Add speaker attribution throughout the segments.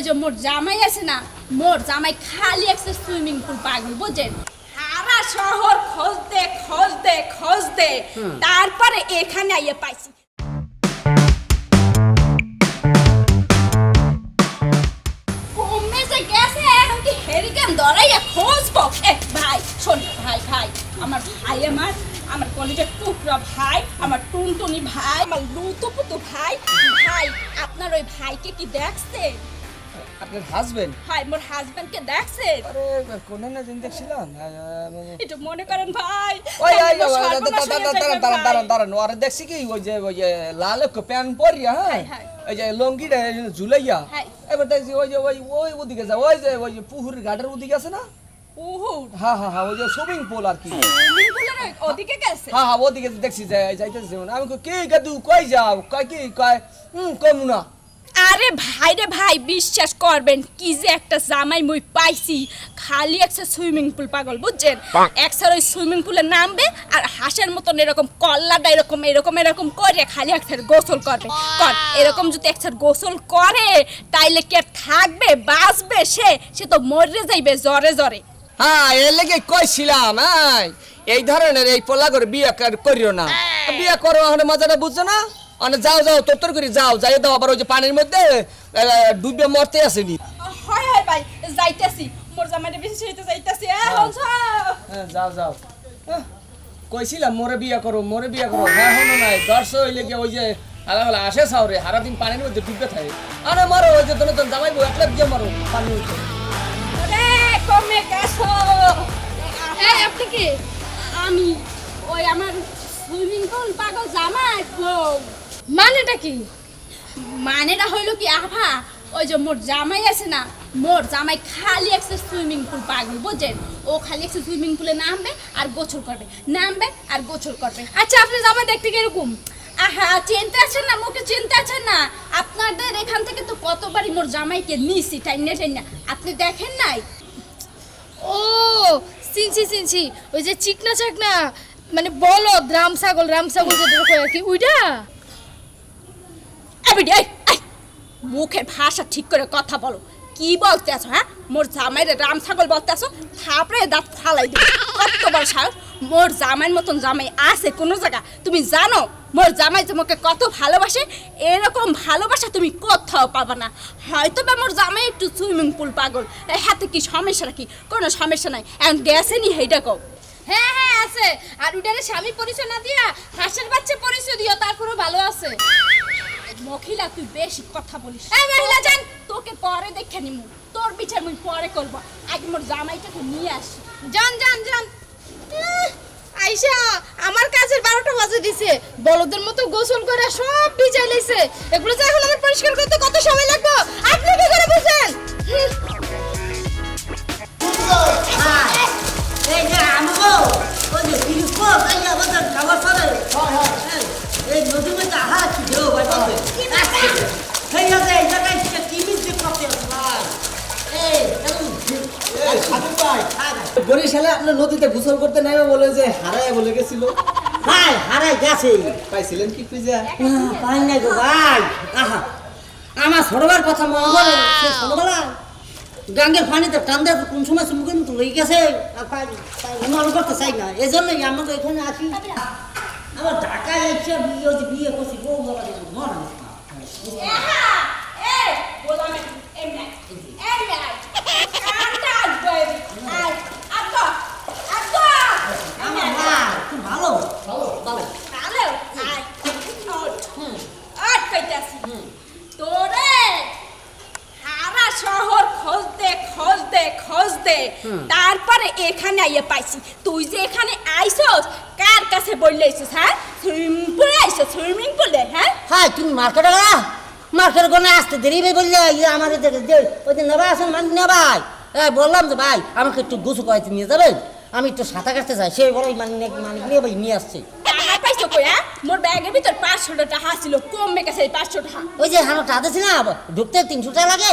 Speaker 1: ওই যে মোর জামাই আছে না মোর জামাই খালি একটা সুইমিং পুল পাগল বুঝেন সারা শহর খোঁজতে খোঁজতে খোঁজতে তারপরে এখানে আইয়ে পাইছি। কমে যে গেছে এখন কি হেরিকেন ধরাইয়া খুঁজবো? এ ভাই শোন ভাই ভাই আমার ভাই আমার আমার কলেজের টুকরা ভাই আমার টুনটুনি ভাই আমার লুতুপুতু ভাই ভাই আপনার ওই ভাইকে কি দেখছে
Speaker 2: আপনার হাজবেন্ড
Speaker 1: ভাই মোর হাজবেন্ডকে দেখছে?
Speaker 2: আরে কোনে না দিন দেখছিলাম? মানে-
Speaker 1: একটু মনে করেন ভাই
Speaker 2: ওই ওই
Speaker 1: হয়ে
Speaker 2: দাঁড়ান দাঁড়ান দাঁড়ান দাঁড়ান। দেখছি কি ওই যে ওই যে লাল প্যান্ট পরিয়া হ্যাঁ?
Speaker 1: Hi, hi.
Speaker 2: ওই যে লঙ্গিটা ঝুলাইয়া এবার দেখছি ওই যে ওই ওই ওদিকে যা ওই যে ওই যে পুহুরের ঘাটের ওদিকে আছে না? হ্যাঁ হ্যাঁ হ্যাঁ ওই যে সুইমিং পুল আর কি।
Speaker 1: ওদিকে গেছে?
Speaker 2: হ্যাঁ হ্যাঁ ওদিকে দেখছি। আমি কে কি গাদু কই যাও? কয় কি কয়? হুম কমু না।
Speaker 1: আরে ভাই রে ভাই বিশ্বাস করবেন কি যে একটা জামাই মই পাইছি। খালি একটা সুইমিং পুল পাগল বুঝছেন? একসার ওই সুইমিং পুলে নামবে আর হাঁসের মতন এরকম কল্লাটা এরকম এরকম এরকম করে খালি একসার গোসল করবে। কর এরকম যদি একসার গোসল করে তাইলে কে থাকবে বাঁচবে সে? সে তো মরে যাইবে জ্বরে জ্বরে।
Speaker 2: হ্যাঁ এর লেগে কইছিলাম হ্যাঁ এই ধরনের এই পোলা করে বিয়ে করিও না। বিয়ে করো মজাটা বুঝছ না? মানে যাও যাও তোর করে যাও যাই দাও আবার ওই যে পানির মধ্যে ডুবে মরতে আসেনি
Speaker 1: হয় হয় ভাই যাইতেছি। মোর জামাইটা বেশি হইতে যাইতেছি। এখন
Speaker 2: হ্যাঁ। যাও। যাও আহ, কইছিলাম মোরে বিয়া করো মোরে বিয়া করো। হ্যাঁ হনো নাই দর্শ হইলে গিয়ে ওই যে হালা হালা আসে সাউরে সারা দিন পানির মধ্যে ডুবে থাকে। আরে মারো ওই যে তোর তোর জামাই বউ একলা গিয়ে মারো পানির মধ্যে।
Speaker 1: কমে গেছো। এই আপনি কি? আমি ওই আমার সুইমিং পুল পাগল জামাই বউ।
Speaker 3: মানেটা কি?
Speaker 1: মানেটা হইল কি, আভা, ওই যে মোর জামাই আছে না, মোর জামাই খালি একটা সুইমিং পুল পাগল, বুঝছেন? ও খালি একটা সুইমিং পুলে নামবে আর গোছর করবে, নামবে আর গোছর করবে।
Speaker 3: আচ্ছা আপনি জামাই দেখতে কীরকম?
Speaker 1: আহা, চিনতে আছেন না, মুখে চিনতে আছেন না? আপনাদের এখান থেকে তো কতবারই মোর জামাইকে নিছি, টাইনে টাইনা। আপনি দেখেন নাই?
Speaker 3: ও চিনছি চিনছি ওই যে চিকনা চাকনা মানে বলো রাম ছাগল রাম ছাগল যেটা আর কি ওইটা
Speaker 1: এই, ভাষা ঠিক করে কথা বলো। কি বলতে আছো হ্যাঁ? মোর জামাইরে রাম ছাগল বলতে আছো থাপড়ে দাঁত ফালাই দিবে। কত বড় মোর জামাইয়ের মতন জামাই আছে কোনো জায়গা। তুমি জানো মোর জামাই তোমাকে কত ভালোবাসে? এরকম ভালোবাসা তুমি কোথাও পাবা না। হয়তো বা মোর জামাই একটু সুইমিং পুল পাগল। হাতে কি সমস্যা নাকি? কোনো সমস্যা নাই। এখন গেছে নি হেইটা কও।
Speaker 3: হ্যাঁ হ্যাঁ আছে। আর ওইটারে স্বামী পরিচয় না দিয়া হাঁসের বাচ্চা পরিচয় দিও তারপরও ভালো আছে।
Speaker 1: মহিলা তুই বেশি কথা বলিস।
Speaker 3: এই মহিলা যান।
Speaker 1: তোকে পরে দেখে নিমু। তোর বিচার মুই পরে করব। আগে মোর জামাইটাকে নিয়ে আসি।
Speaker 3: জান যান উহ, আইসা আমার কাছের বারোটা বাজে দিছে। বলদের মতো গোসল করে সব ভিজাই লাইছে। এগুলো যে এখন আমার পরিষ্কার করতে কত সময় লাগবে? আপনি কি করে বুঝেন
Speaker 4: এই যে আমগো ওই যে তিরুকো কাইয়া বাজার খাবার পরে এই নদী মধ্যে আহা কি ভাই
Speaker 5: বরিশালে আপনার নদীতে গোসল করতে নাইবে বলে যে হারায় বলে গেছিল।
Speaker 4: ভাই হারাই গেছে।
Speaker 5: পাইছিলেন কি খুঁজা
Speaker 4: পাই নাই গো ভাই। আহা আমার ছোটবার কথা মনে করে সে ছোটবেলা গাঙ্গের পানিতে টান কোন সময় চুমুকে মতো লেগে গেছে আর পাই পাই মনে করতে চাই না। এই জন্যই আমাকে এখানে আসি। আমার ঢাকায় এসে বিয়ে বিয়ে করছি বউ বাবা মনে হয় না।
Speaker 1: এহা এ বললাম এমনে এমনে কান্টা আসবে আই আব্বা আব্বা
Speaker 4: আমার মা খুব ভালো ভালো ভালো
Speaker 1: হ্যালো আই নোট আট কইতাছি তোরে সারা শহর খোঁজতে খোঁজতে খোঁজতে তারপরে এখানে আইয়ে পাইছি। তুই যে এখানে আইছস কার কাছে বললে আইছস হ্যাঁ? সুইমিং পুলে আইছস সুইমিং পুলে হ্যাঁ?
Speaker 4: হ্যাঁ তুমি মার্কেটে গেলা? মার্কেটে গনে আসতে দেরি ভাই বললে আমার ওই যে নেবা আসেন মানে নে ভাই এই বললাম যে ভাই আমাকে একটু গোসু করাইতে নিয়ে যাবেন আমি একটু সাঁতার কাটতে চাই সেই বলে মানে মানে নিয়ে ভাই নিয়ে আসছে।
Speaker 1: পাইছো কই হ্যাঁ? মোর ব্যাগের ভিতর পাঁচশো টাকা ছিল কমে গেছে এই পাঁচশো টাকা।
Speaker 4: ওই যে আমার টাকা না ঢুকতে তিনশো টাকা লাগে।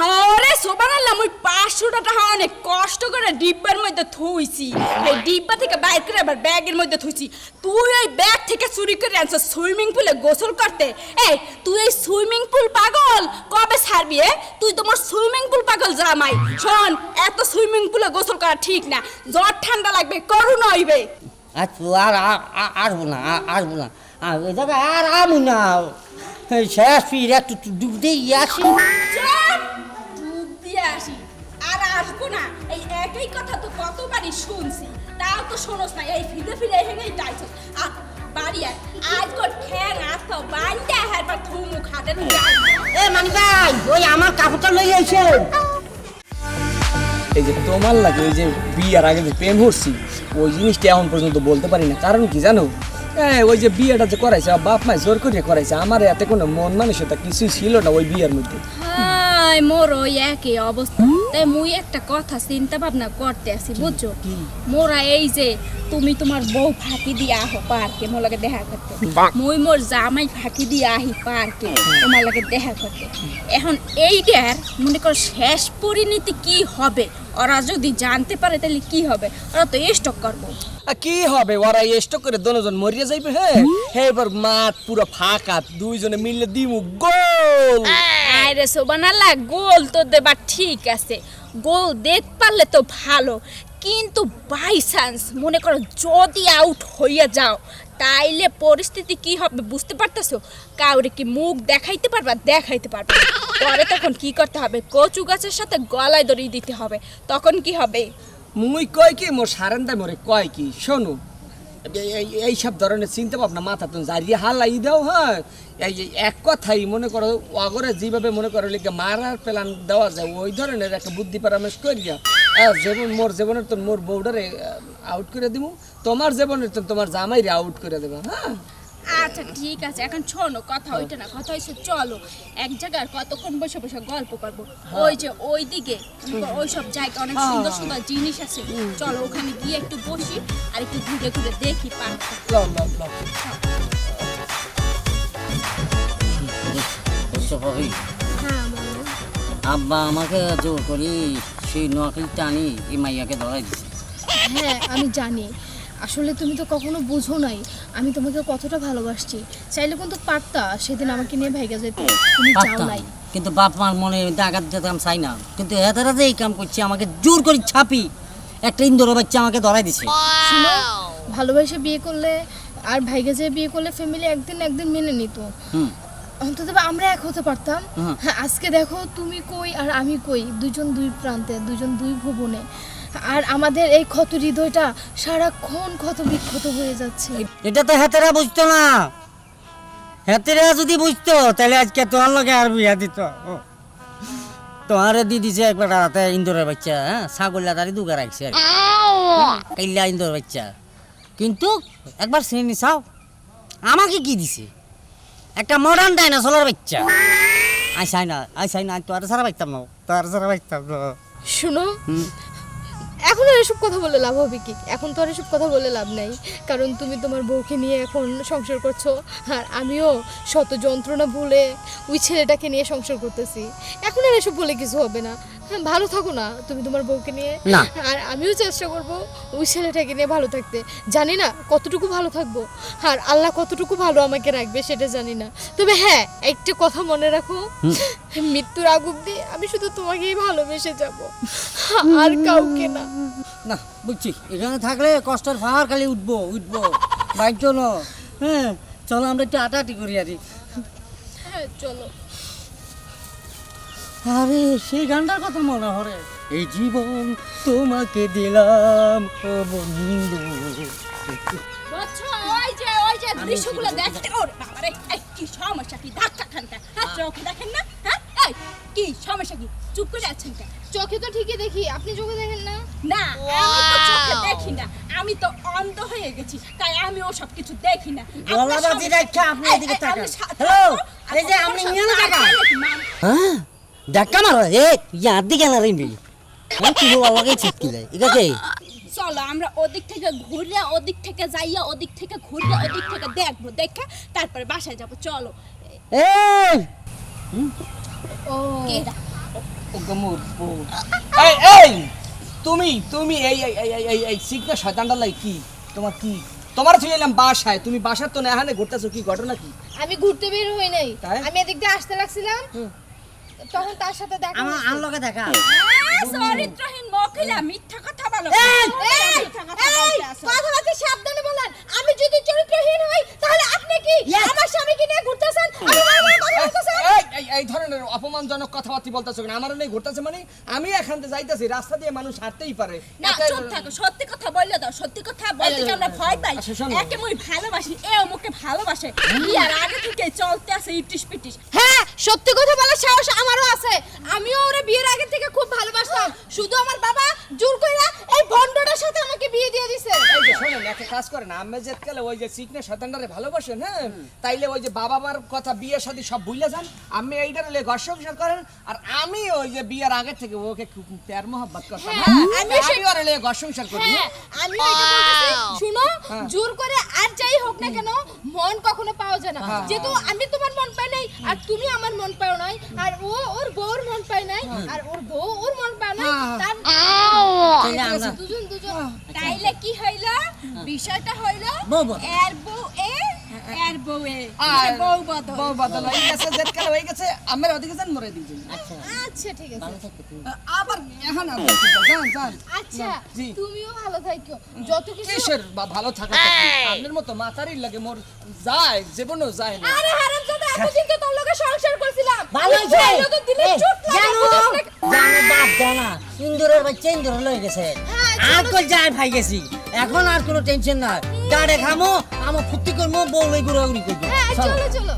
Speaker 1: আরে সোবান আল্লাহ মুই পাঁচশোটা টাকা অনেক কষ্ট করে ডিব্বার মধ্যে থুইছি এই ডিব্বা থেকে বাইর করে আবার ব্যাগের মধ্যে থুইছি তুই ওই ব্যাগ থেকে চুরি করে আনছ সুইমিং পুলে গোসল করতে এই তুই এই সুইমিং পুল পাগল কবে ছাড়বি এ? তুই তোমার সুইমিং পুল পাগল জামাই শোন এত সুইমিং পুলে গোসল করা ঠিক না জ্বর ঠান্ডা লাগবে করুণ হইবে
Speaker 4: আচ্ছা আর আসব না আসব না আর আমু না শেষ ফিরে একটু ডুব দিয়ে আসি
Speaker 1: একই কথা তো কতবারই শুনছি। তাও তো শোনস না এই ফিরে ফিরে হেনেই টাইছ আর বাড়ি আয়। আজ কর ঠ্যাং আস তো বাইন্দা হারবার থুমু খাটের
Speaker 4: এ মানি ভাই ওই আমার কাপড়টা লই আইছে।
Speaker 2: এই যে তোমার লাগে ওই যে বিয়ার আগে যে প্রেম করছি ওই জিনিসটা এখন পর্যন্ত বলতে পারি না। কারণ কি জানো? হ্যাঁ ওই যে বিয়েটা যে করাইছে বাপ মায় জোর করে করাইছে আমার এতে কোনো মন মানসিকতা কিছুই ছিল না ওই বিয়ের মধ্যে।
Speaker 1: হাই মোর ওই একই অবস্থা। তাই মুই একটা কথা চিন্তা ভাবনা করতে আছি বুঝছ? মোরা এই যে তুমি তোমার বউ ফাঁকি দিয়ে আহো পার্কে মোর লগে দেখা করতে। মুই মোর জামাই ফাঁকি দিয়ে আহি পার্কে তোমার লগে দেখা করতে। এখন এইটার মনে করো শেষ পরিণতি কি হবে? ওরা যদি জানতে পারে তাহলে কি হবে? ওরা তো স্টক করব।
Speaker 2: কি হবে? ওরা স্টক করে দনোজন মরিয়া যাইবে হ্যাঁ? হ্যাঁ এবার মাঠ পুরো ফাঁকা দুইজনে মিললে দিমু গোল!
Speaker 1: আরে সোবানাল্লা, গোল তো দেবার ঠিক আছে। গোল দেখ পারলে তো ভালো। কিন্তু বাই চান্স মনে করো যদি আউট হইয়া যাও, তাইলে পরিস্থিতি কি হবে বুঝতে পারতেছো? কাউরে কি মুখ দেখাইতে পারবা? দেখাইতে পারবা। পরে তখন কি করতে হবে? কচু গাছের সাথে গলায় দড়িয়ে দিতে হবে। তখন কি হবে?
Speaker 2: মুই কয় কি? মোর সারেন্দা মরে কয় কি? শোনো এইসব ধরনের চিন্তা ভাবনা মাথা তুমি জারিয়ে হালাই দাও হ্যাঁ? এই এই এক কথাই মনে করো, অগরে যেভাবে মনে করো লিখে মারার প্ল্যান দেওয়া যায়, ওই ধরনের একটা বুদ্ধি পরামর্শ করিয়া যেমন মোর জীবনের তো মোর বউডারে আউট করে দিব তোমার জীবনের তো তোমার জামাইরে আউট করে দেবে হ্যাঁ?
Speaker 1: আচ্ছা ঠিক আছে। এখন শোনো কথা ওইটা না কথা হয়েছে চলো এক জায়গায় কতক্ষণ বসে বসে গল্প করব। ওই যে ওই দিকে ওই সব জায়গা অনেক সুন্দর সুন্দর জিনিস আছে। চলো ওখানে গিয়ে একটু বসি আর একটু ঘুরে ঘুরে দেখি পার্কটা। হ্যাঁ
Speaker 4: আব্বা আমাকে জোর করি সেই নোয়াখালী টানি এই মাইয়াকে ধরাই দিছে।
Speaker 3: হ্যাঁ আমি জানি। আসলে তুমি তো কখনো বুঝো নাই আমি তোমাকে কতটা ভালোবাসছি। চাইলে কিন্তু পারতা সেদিন আমাকে নিয়ে ভাইগা যেতে তুমি যাও নাই।
Speaker 4: কিন্তু বাপ মার মনে আঘাত যেতাম চাই না। কিন্তু হেতারা যে এই কাম করছে আমাকে জোর করে ছাপি একটা ইন্দোর বাচ্চা আমাকে ধরাই দিছে।
Speaker 3: শুনো ভালোবাসে বিয়ে করলে আর ভাইগা যে বিয়ে করলে ফ্যামিলি একদিন একদিন মেনে নিত।
Speaker 4: হুম।
Speaker 3: অন্তত আমরা এক হতে পারতাম। আজকে দেখো তুমি কই আর আমি কই দুজন দুই প্রান্তে দুজন দুই ভুবনে। আর আমাদের এই ক্ষত হৃদয়টা সারাক্ষণ ক্ষত বিক্ষত হয়ে যাচ্ছে।
Speaker 4: এটা তো হেতেরা বুঝতো না। হেতেরা যদি বুঝতো তাহলে আজকে তোমার লগে আর বিয়া দিত। তোমারে দি দিছে একবার রাতে ইন্দোরের বাচ্চা হ্যাঁ? ছাগল্লা তারি দুগা রাখছে কাইল্লা ইন্দোর বাচ্চা। কিন্তু একবার শ্রেণি চাও। আমাকে কি দিছে? একটা মডার্ন ডাইনোসরের বাচ্চা। আই চাই না আই চাই না তো আর সারা পাইতাম না তো আর সারা পাইতাম না
Speaker 3: শুনো। এখন আর এসব কথা বলে লাভ হবে কি? এখন তো আর এসব কথা বলে লাভ নাই। কারণ তুমি তোমার বউকে নিয়ে এখন সংসার করছ, আর আমিও শত যন্ত্রণা ভুলে ওই ছেলেটাকে নিয়ে সংসার করতেছি। এখন আর এসব বলে কিছু হবে না। ভালো থাকো না তুমি তোমার বউকে নিয়ে।
Speaker 4: না।
Speaker 3: আর আমিও চেষ্টা করব ওই ছেলেটাকে নিয়ে ভালো থাকতে। জানি না কতটুকু ভালো থাকব। আর আল্লাহ কতটুকু ভালো আমাকে রাখবে সেটা জানি না। তবে হ্যাঁ একটা কথা মনে রাখো। মৃত্যুর আগ অব্দি আমি শুধু তোমাকেই ভালোবেসে যাব। আর কাউকে না।
Speaker 4: না বুঝছি। এখানে থাকলে কষ্টের পাহাড় খালি উঠবো উঠবো। বাইক চলো হ্যাঁ চলো আমরা একটু আটাআটি করি আরে
Speaker 3: হ্যাঁ চলো।
Speaker 4: আরে সেই গানটার কথা মনে হরে এই জীবন তোমাকে দিলাম ও বন্ধু।
Speaker 1: ওই যে ওই যে দৃশ্যগুলো দেখতে ওরে বাবারে এই কি সমস্যা কি ধাক্কা খানটা? হ্যাঁ চোখ দেখেন না? হ্যাঁ? এই কি সমস্যা কি? চুপ করে আছেন কেন?
Speaker 3: চোখে তো ঠিকই দেখি আপনি চোখে দেখেন না?
Speaker 1: না আমি তো চোখে দেখি না। আমি তো অন্ধ হয়ে গেছি তাই আমি ও সব কিছু দেখি না।
Speaker 4: গলাবাজি রাখা, আপনি এদিকে তাকান। হ্যালো, এই যে আপনি নিয়ে তাকান।
Speaker 1: আর নাকি, মা?
Speaker 4: হ্যাঁ? দেখা মারো এ ইয়ার দিকে না রিমি কি ঠিক আছে
Speaker 1: চলো আমরা ওদিক থেকে ঘুরে ওদিক থেকে যাইয়া ওদিক থেকে ঘুরে ওদিক থেকে দেখব দেখে তারপরে বাসায় যাব চলো।
Speaker 4: এই
Speaker 3: ও।
Speaker 2: এই এই তুমি তুমি এই এই এই এই এই সিগনা শয়তানটা লাই কি? তোমার কি? তোমার তুই এলাম বাসায় তুমি বাসার তো না এখানে ঘুরতেছো কি ঘটনা কি?
Speaker 3: আমি ঘুরতে বের হই নাই। আমি এদিক দিয়ে আসতে লাগছিলাম তখন তার সাথে দেখা
Speaker 4: আমার
Speaker 3: হয়েছে।
Speaker 4: আনলকে দেখা।
Speaker 1: চরিত্রহীন মহিলা মিথ্যা কথা বলো।
Speaker 3: এই,
Speaker 1: কথা বলতে
Speaker 3: কথাবার্তা সাবধানে বলেন। আমি যদি চরিত্রহীন হই তাহলে আপনি কি আমার স্বামীকে নিয়ে ঘুরতেছেন? বলতেছেন?
Speaker 2: এই ধরনের অপমানজনক কথাবার্তা বলতেছো কেন? আমার নেই ঘুরতেছে মানে আমি এখান থেকে যাইতেছি রাস্তা দিয়ে মানুষ হাঁটতেই পারে।
Speaker 1: না চুপ থাকো সত্যি কথা বললে দাও সত্যি কথা বলতে কি আমরা ভয় পাই?
Speaker 2: আচ্ছা।
Speaker 1: একে মই ভালোবাসি এ আমাকে ভালোবাসে। বিয়ার আগে থেকে চলতে আছে ইটিস পিটিস
Speaker 3: হ্যাঁ সত্যি কথা বলার সাহস আমারও আছে। আমিও ওরে বিয়ের আগে থেকে খুব ভালোবাসতাম। শুধু আমার বাবা জোর কইরা এই ভন্ডটার সাথে আমাকে বিয়ে দিয়ে দিছে।
Speaker 2: এই যে শোনেন একটা কাজ করেন। আমি যে কালে ওই যে সিকনে শতানটারে ভালোবাসেন হ্যাঁ? তাইলে ওই যে বাবা মার কথা বিয়ে শাদী সব ভুলে যান। আমি এইটার লে ঘর সংসার করেন আর আমি ওই যে বিয়ের আগে থেকে ওকে খুব প্যার মোহাব্বত করতাম
Speaker 3: হ্যাঁ,
Speaker 2: হ্যাঁ,
Speaker 3: আমি
Speaker 2: আমি
Speaker 3: সে-
Speaker 2: ওর লে ঘর সংসার করি
Speaker 3: হ্যাঁ আমি এটা বলতেছি শুনো জোর করে আর যাই হোক না কেন মন কখনো পাওয়া যায় না। যেহেতু আমি তোমার মন পাই নাই আর তুমি আমার মন পাও নাই আর ও ওর বউর মন পায় নাই আর ওর বউ ওর মন পায় নাই তার দুজন দুজন।
Speaker 1: তাইলে কি হইল? বিষয়টা হইল এর বউ এ এর বউ এ।
Speaker 2: আর
Speaker 1: বউ বদল।
Speaker 2: বউ বদল। হয়ে গেছে যে হয়ে গেছে আমার ওদিকে যান মরে দিয়েছেন
Speaker 4: আচ্ছা
Speaker 3: আচ্ছা ঠিক আছে।
Speaker 4: ভালো থাকো তুমি।
Speaker 2: আবার এখন আর যান যান
Speaker 3: আচ্ছা তুমিও ভালো থাকো যত কিছু
Speaker 2: কিসের ভালো থাকা আপনার মতো মাথারই লাগে মোর যায় জীবনও যায় না।
Speaker 3: আরে হারামজাদা এতদিন তো লগে সংসার করছিলাম।
Speaker 4: ভালো হয়েছে। জানো? জানো বাপ জানা। ইন্দুরের বাচ্চা ইন্দুর লয়ে গেছে।
Speaker 3: হ্যাঁ,
Speaker 4: আর কই যায় ভাই গেছি। এখন আর কোনো টেনশন নাই। গাড়ে খামো আমার ফুর্তি করব বউ লই ঘুরাঘুরি করব।
Speaker 3: হ্যাঁ চলো। চলো